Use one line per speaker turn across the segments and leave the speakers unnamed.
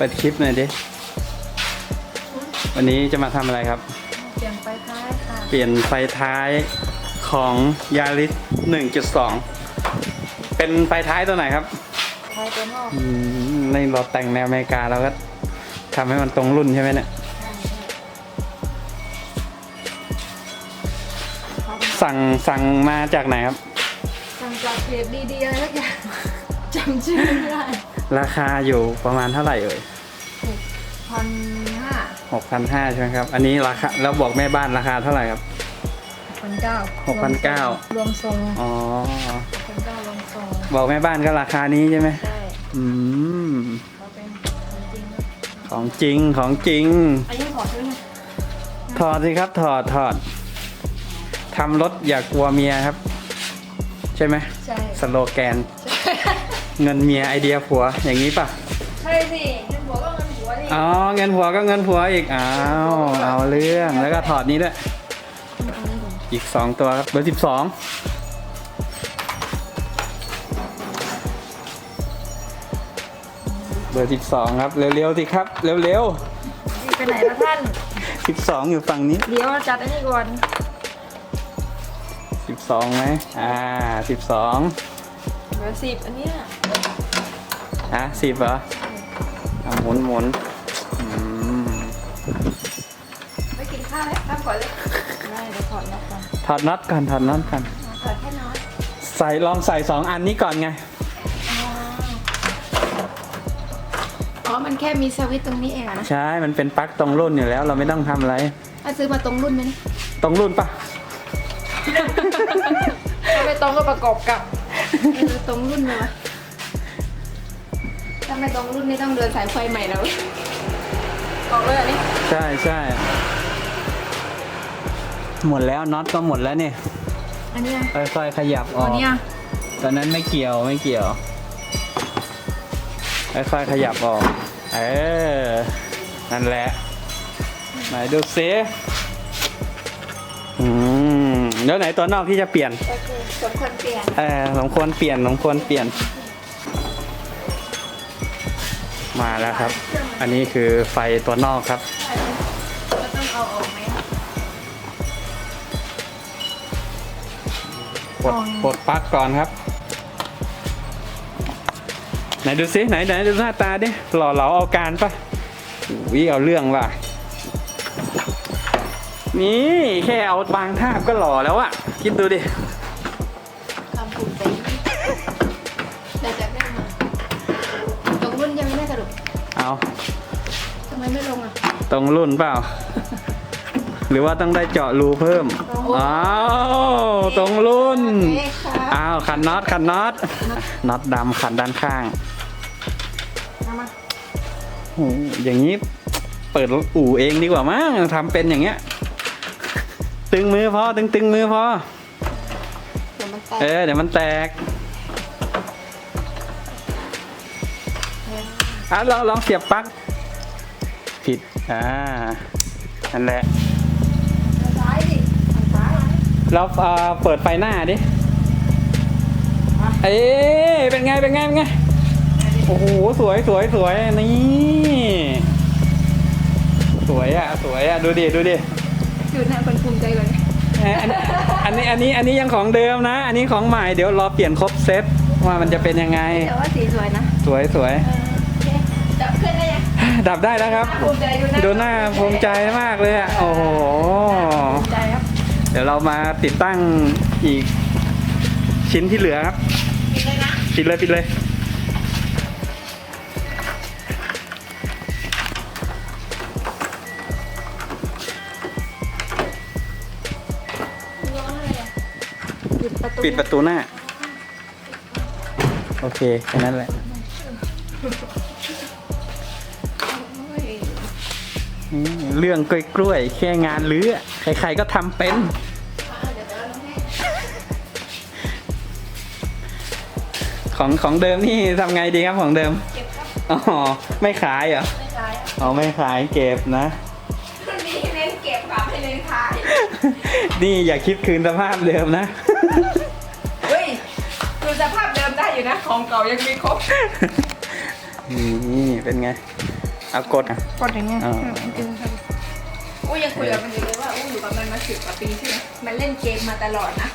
ปิดคลิปหน่อยดิ วันนี้จะมาทำอะไรครับ
เปลี่ยนไฟท้ายค่ะ
เปลี่ยนไฟท้ายของยาริส1.2 เป็นไฟท้ายตัวไหนครับ
ท้ายตัวนอก
อืมในเราแต่งแนวอเมริกาเราก็ทำให้มันตรงรุ่นใช่ไหมเนี่ยสั่งสั่งมาจากไหนครับ
สั่งจากเพจดีๆอะไรสักอย่างจำชื่อไม่ได้
ราคาอยู่ประมาณเท่าไหร่เอ่ย
พันห้า
หกพันห้าใช่ไหมครับ อันนี้ราคาแล้วบอกแม่บ้านราคาเท่าไหร่ครับ
พันเก้า
หกพันเก้า
รวมทรง
อ๋อ
พันเก้ารวมทรง
บอกแม่บ้านก็ราคานี้ใช่ไหม
ใช่
อืม
เขาเป็นจริงๆนะ
ของจริงของจริง
อันนี้ขอซื้อหน่อย
ถอดสิครับถอดถอดทำรถอย่ากลัวเมียครับ ใช่ไหม
ใช่
สโลแกน เงินเมียไอเดียผัวอย่างนี้ป่ะ
ใช่สิเงินหัวก็เงินหัวนี่
อ๋อเงินผัวก็เงินผัวอีกอ้าวเอาเรื่องแล้วก็ถอดนี้ด้วยอีกสองตัวครับเบอร์สิบสองเบอร์สิบสองครับเร็วๆสิครับเร็ว
นี่ไปไหนละท่าน
ๆสิบสองอยู่ฝั่งนี้
เดี๋ยวจัดอันนี้ก่อน
สิบสองไหมอ่าสิบสอง
เหลือสิบอันเนี้ย
อะสิบเหรออะหมุนหมุนอืม
ไปกินข้าวไหมข้าวก่อนเลยได้เดี๋ยวถอดน็อตก่อน
ถอดน็อตก่อนถอดน็อตก่อน
ถอดแค่น็อต
ใส่ลองใส่สองอันนี้ก่อนไง
อ๋อ มันแค่มีสวิตช์ตรงนี้เองอะนะ
ใช่ มันเป็นปลั๊กตรงรุ่นอยู่แล้ว เราไม่ต้องทำอะไร
ถ้าซื้อมาตรงรุ่นไหมเนี่ย
ตรงรุ่นปะ
ถ้าไม่ตรงก็ประกอบกับเออตรงรุ่นเลยวะ ถ้าไม่ตรงรุ่นนี่ต้องเดินสายไฟใหม่แล้วออกเลยอันนี้
ใช่ใช่หมดแล้วน็อตก็หมดแล้วนี่
อันเนี้ย
ค่อยๆขยับอ
อั
อนก
เนี้ย
ตอนนั้นไม่เกี่ยวไม่เกี่ยวค่อยๆขยับออกเออนั่นแหละไหนดูซิอืมแล้วไหนตัวนอกที่จะเปลี่ยน
ก็คือสมควรเปลี่ยน
เออสมควรเปลี่ยนสมควรเปลี่ยน มาแล้วครับ อันนี้คือไฟตัวนอกครับ
ก็ต้องเอาออกไหม
ปลดปลดปลั๊กก่อนครับ ไหนดูซิไหนไหนดูหน้าตาดิหล่อเหลาเอาการปะวิเอาเรื่องว่ะ นี่แค่เอาบางทาบก็หล่อแล้วอะคิดดูดิ
ตรงรุ่น
เปล่า หรือว่าต้องได้เจาะรูเพิ่ม
ตรง
อ้าว ตรงรุ่น
เอ๊ะค่ะ
อ้าว ขันน็อต ขันน็อต น็อตดำขันด้านข้าง
เอามา
โอ้โหอย่างนี้เปิดอู่เองดีกว่ามั้งทำเป็นอย่างเงี้ย ตึงมือพอ ตึงตึงมือพอ
เดี๋ยวมันแต
เอกอเดี๋ยวมันแตกอะเราลองเสียบปลั๊กผิด อ่านั่นแหละ
ทางซ้ายดิทางซ้าย
เราเอ่อเปิดไฟหน้าดิเอ๊ะเป็นไงเป็นไงเป็นไงโอ้โหสวยสวยสวยนี่สวยอะสวยอะดูดิดูดิ
หยุดนะคนภูมิใจก่อน
เอ้ยอันอันนี้อันนี้อันนี้ยังของเดิมนะ อันนี้ของใหม่เดี๋ยวรอเปลี่ยนครบเซตว่ามันจะเป็นยังไง
แต่ว่าสีสวยนะ
สวยสวย
ดั
บได้แล้วครับ
ภูมิใจดูนะ
ดูหน้าภูมิใจมากเลยอะ โอ้โห
ภูมิใจครับ
เดี๋ยวเรามาติดตั้งอีกชิ้นที่เหลือครับ
กินเลยนะ
ปิดเลยปิดเลย
ร้องอะไรอะปิดประตู
ปิดประตูหน้า โอเคแค่นั้นแหละ เรื่องกล้วยๆแค่งานลื้ออะใครๆก็ทำเป็น
เดี๋ยวเดี๋ยวเราให้
ของของเดิมนี่ทำไงดีครับของเดิม
เก็บครับ
อ๋อ ไม่ขายเหรอ
ไม่ใช่อะ
อ๋อ ไม่ขายเก็บนะ
รุ่นนี้เน้นเก็บครับไม่เน้นขาย
นี่อย่าคิดคืนสภาพเดิมนะ
เฮ้ยดูสภาพเดิมได้อยู่นะ ของเก่ายังมีครบ
นี่เป็นไง เอากดอะ
กดอย่างเงี้ย
อ่า
อืมจริงๆค่ะอู้ยังคุยกับมันอยู่เลยว่าอู้อยู่กับมันมาสิบกว่าปีใช่ไหมมันเล่นเกมมาตลอดนะ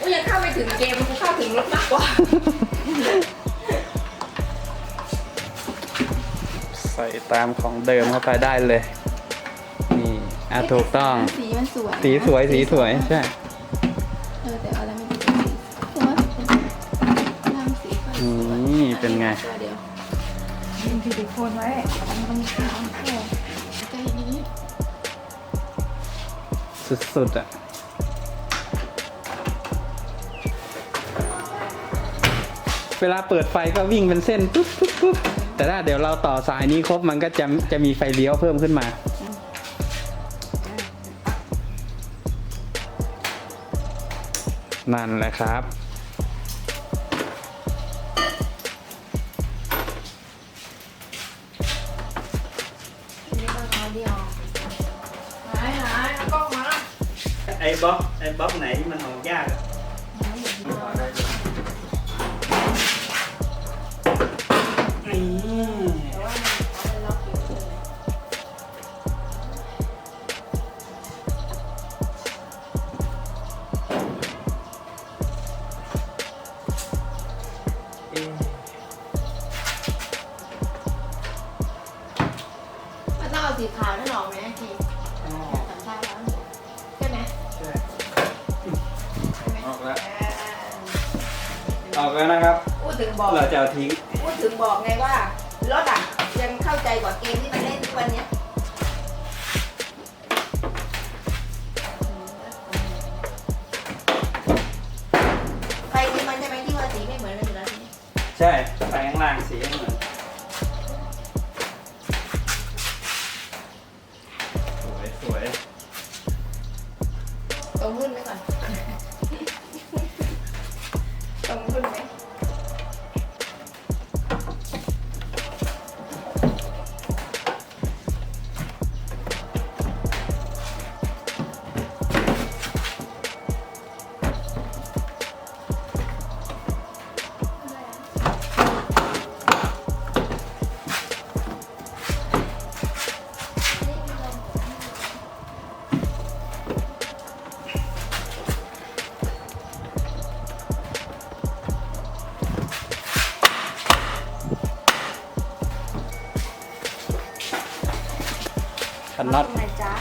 อู้ยังเข้าไม่ถึงเกมกูเข้าถึงรถมากกว่า
ใส่ตามของเดิมเข้าไปได้เลย นี่อะถูกต้อง
สีมันสวย
สีสวยสีสวยใช่
เออแต่เอาอะไรไม่ได้สีแต่ว่าเป็นร่างสีก็สวย
นี่เป็นไง
ตัวเดียว
ยิง ซิลิโคนไว้มันต้องขาวแค่
ใจนี้
สุดๆอะเวลาเปิดไฟก็วิ่งเป็นเส้นปุ๊บปุ๊บปุ๊บแต่ถ้าเดี๋ยวเราต่อสายนี้ครบมันก็จะจะมีไฟเลี้ยวเพิ่มขึ้นมานั่นแหละครับ บ
ล็
อ
กไอ้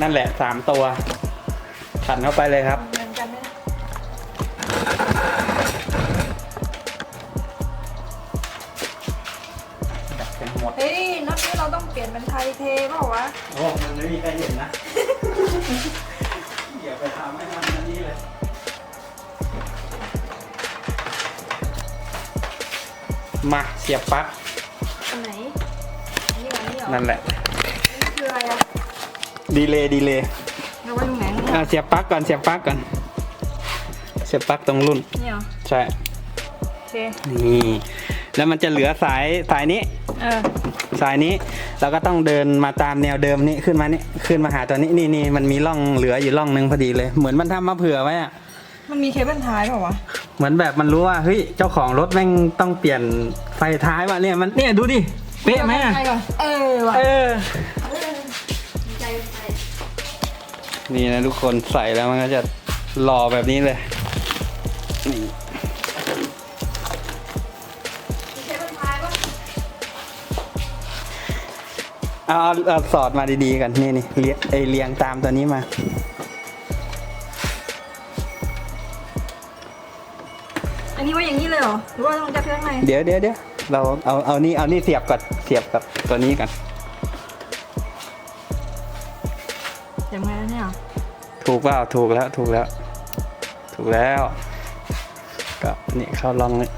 นั่นแหละสามตัวขันเข้าไปเลยครับ
เหมือนกันไหมนะ
ดับเป็นหมด
เฮ้ยน็อตนี้เราต้องเปลี่ยนเป็นไทยเทเปล่าวะ
โอ้มันไม่มีใครเห็นนะอย่าไปทำให้มันอันนี้เลยมาเสียบปลั๊ก
อันไหนอันนี้ก่อนอันนี้เหรอ
นั่นแหละ ดีเลย์ดีเลย์
เราไว้ตรงไหนเนี่ย
อะเสียบปลั๊กก่อนเสียบปลั๊กก่อน เสียบปลั๊กตรงรุ่น
เนี่ยเหรอ
ใช่
โอเค
นี่ แล้วมันจะเหลือสายสายนี้
เออ
สายนี้เราก็ต้องเดินมาตามแนวเดิมนี้ขึ้นมานี่ขึ้นมาหาตัวนี้นี่นี่มันมีร่องเหลืออยู่ร่องนึงพอดีเลย เหมือนมันทำมาเผื่อไว้อะ
มันมีเคเบิลท้ายเปล่าวะ
เหมือนแบบมันรู้ว่าเฮ้ยเจ้าของรถแม่งต้องเปลี่ยนไฟท้ายว่ะเนี่ยมันเนี่ยดูดิเป๊ะไหมอะ
ใช่ก่อนเออว่ะ
เออ นี่นะทุกคนใส่แล้วมันก็จะหล่อแบบนี้เลยนี่
มีเคเบิลท้ายปะ
เอาเอาเอาสอดมาดีๆกันนี่นี่เรียงไอเรียงตามตัวนี้มา
อันนี้ไว่าอย่างนี้เลยเหรอหรือว่าต้องจับข้างใน
เดี๋ยวเดี๋ยวเดี๋ยวเราเอาเอานี่เอานี่เสียบกับเสียบกับตัวนี้กัน
ยังไงไรเนี่ย
ถูกเปล่าถูกแล้วถูกแล้ว ถูกแล้ว ก็นี่เข้าลองเลย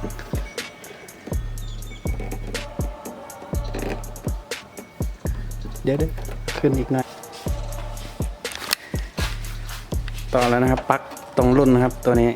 เดี๋ยวเดี๋ยวขึ้นอีกหน่อยต่อแล้วนะครับ ปักตรงรุ่นนะครับตัวนี้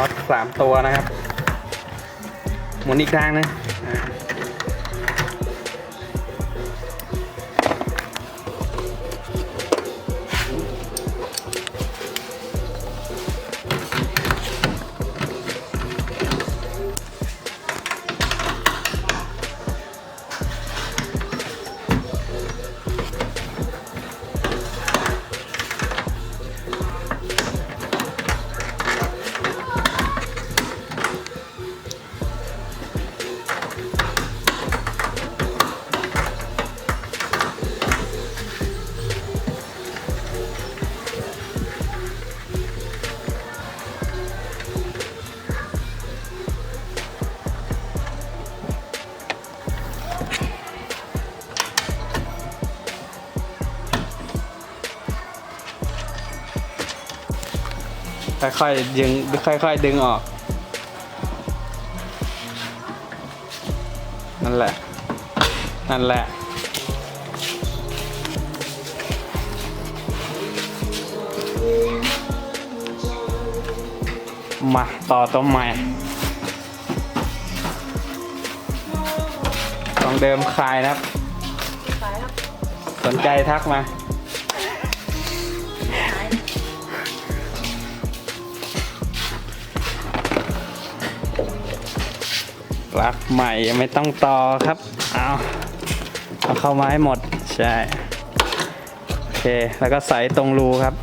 น็อตสามตัวนะครับ หมุนอีกทางหนึง ค่อยๆดึงค่อย ๆ ดึงออก นั่นแหละ นั่นแหละมาต่อตัวใหม่ ต้องเดิมคลายนะครับ
ไปครับ
สนใจทักมา รักใหม่ยังไม่ต้องต่อครับ เอาเอาเข้ามาให้หมด ใช่ โอเค แล้วก็ใส่ตรงรูครับ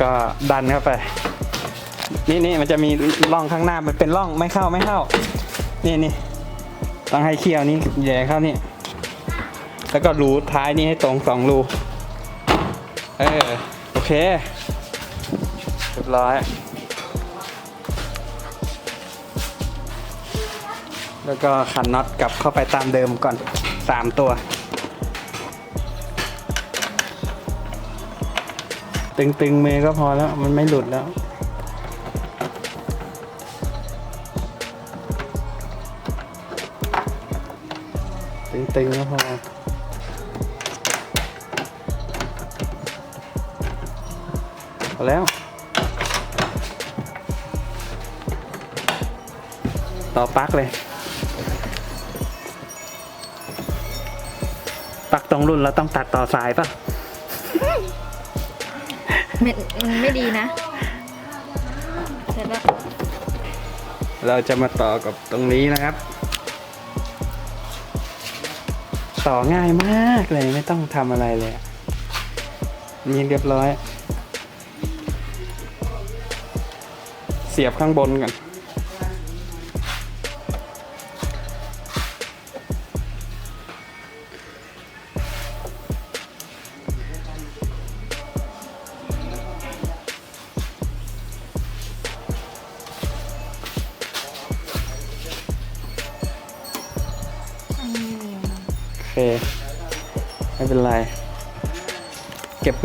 ก็ดันเข้าไป นี่นี่มันจะมีร่องข้างหน้ามันเป็นร่องไม่เข้าไม่เข้า นี่นี่ต้องให้เคี่ยวนี้แย่เข้านี่ แล้วก็รูท้ายนี้ให้ตรงสองรู เออ โอเค เรียบร้อย แล้วก็ขันน็อตกลับเข้าไปตามเดิมก่อนสามตัว ตึงๆมือก็พอแล้ว มันไม่หลุดแล้วตึงๆก็พอพอแล้ว ต่อปลั๊กเลย งรุ่นเราต้องตัดต่อสายป่ะ
ไม่ไม่ดีนะเสร็จแล้ว
เราจะมาต่อกับตรงนี้นะครับ ต่อง่ายมากเลยไม่ต้องทำอะไรเลยอะนี่เรียบร้อย เสียบข้างบนก่อน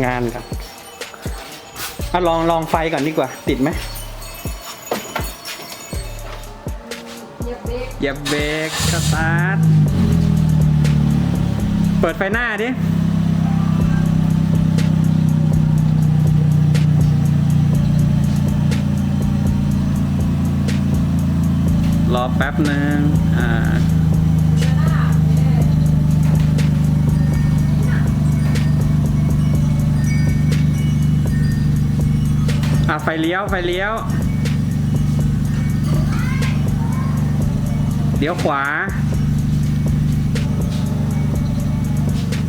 งานก่อนอะลองลองไฟก่อนดีกว่า ติดไหม
เย็บเบรก
เหยียบเบรกสตาร์ท เปิดไฟหน้าดิรอแป๊บหนึ่งอ่า อะไฟเลี้ยวไฟเลี้ยวเลี้ยวขวา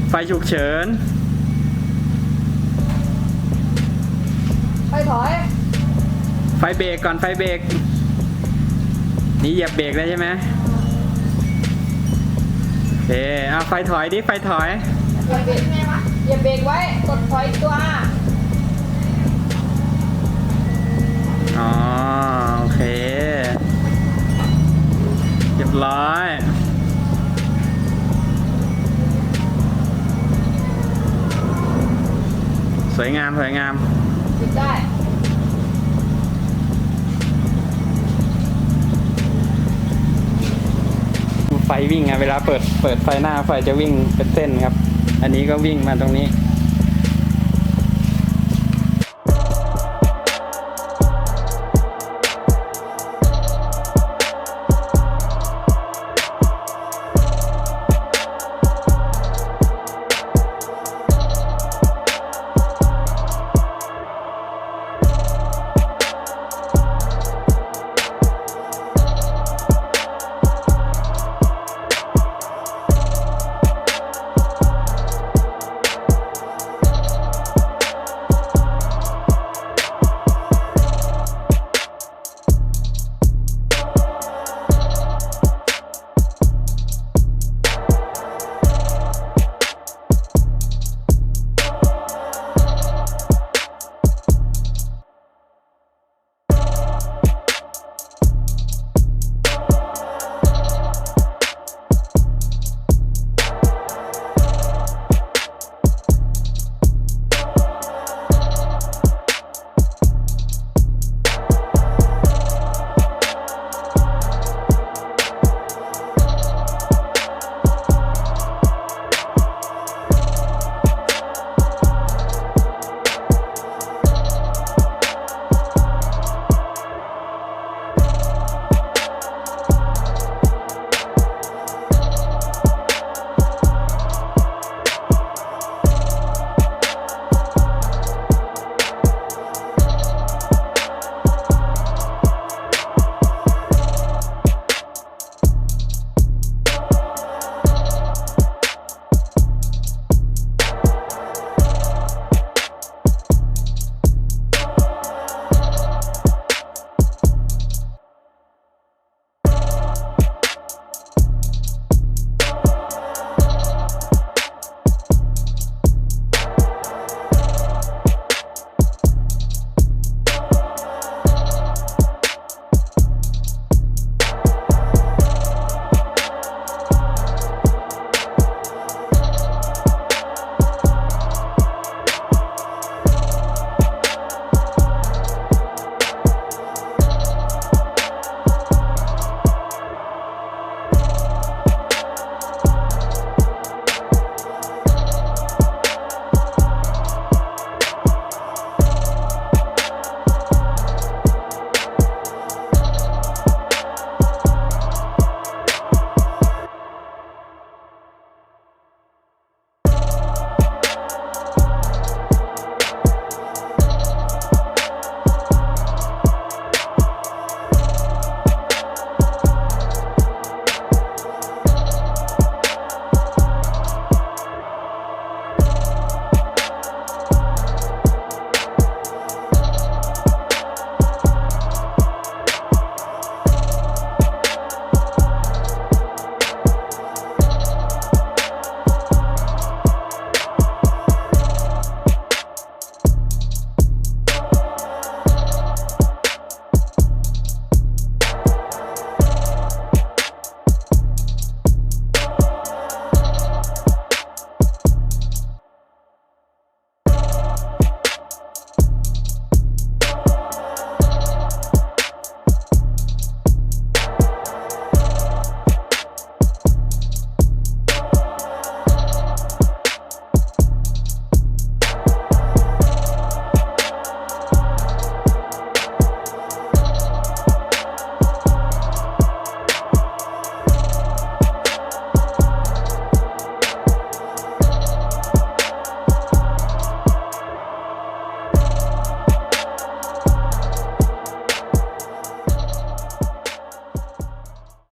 ไฟฉุกเฉิน
ไปถอย
ไฟเบรกก่อนไฟเบรกนี่เหยียบเบรกแล้วใช่ไหมโอเคเอาไฟถอยดิไฟถอย
เหยียบเบรกเหยียบเบรกไว้ กดถอยตัว
อ๋อ โอเค เรียบร้อยสวยงาม สวยงาม
ปิดได้
ไฟวิ่งไงเวลาเปิดเปิดไฟหน้าไฟจะวิ่งเป็นเส้นครับ อันนี้ก็วิ่งมาตรงนี้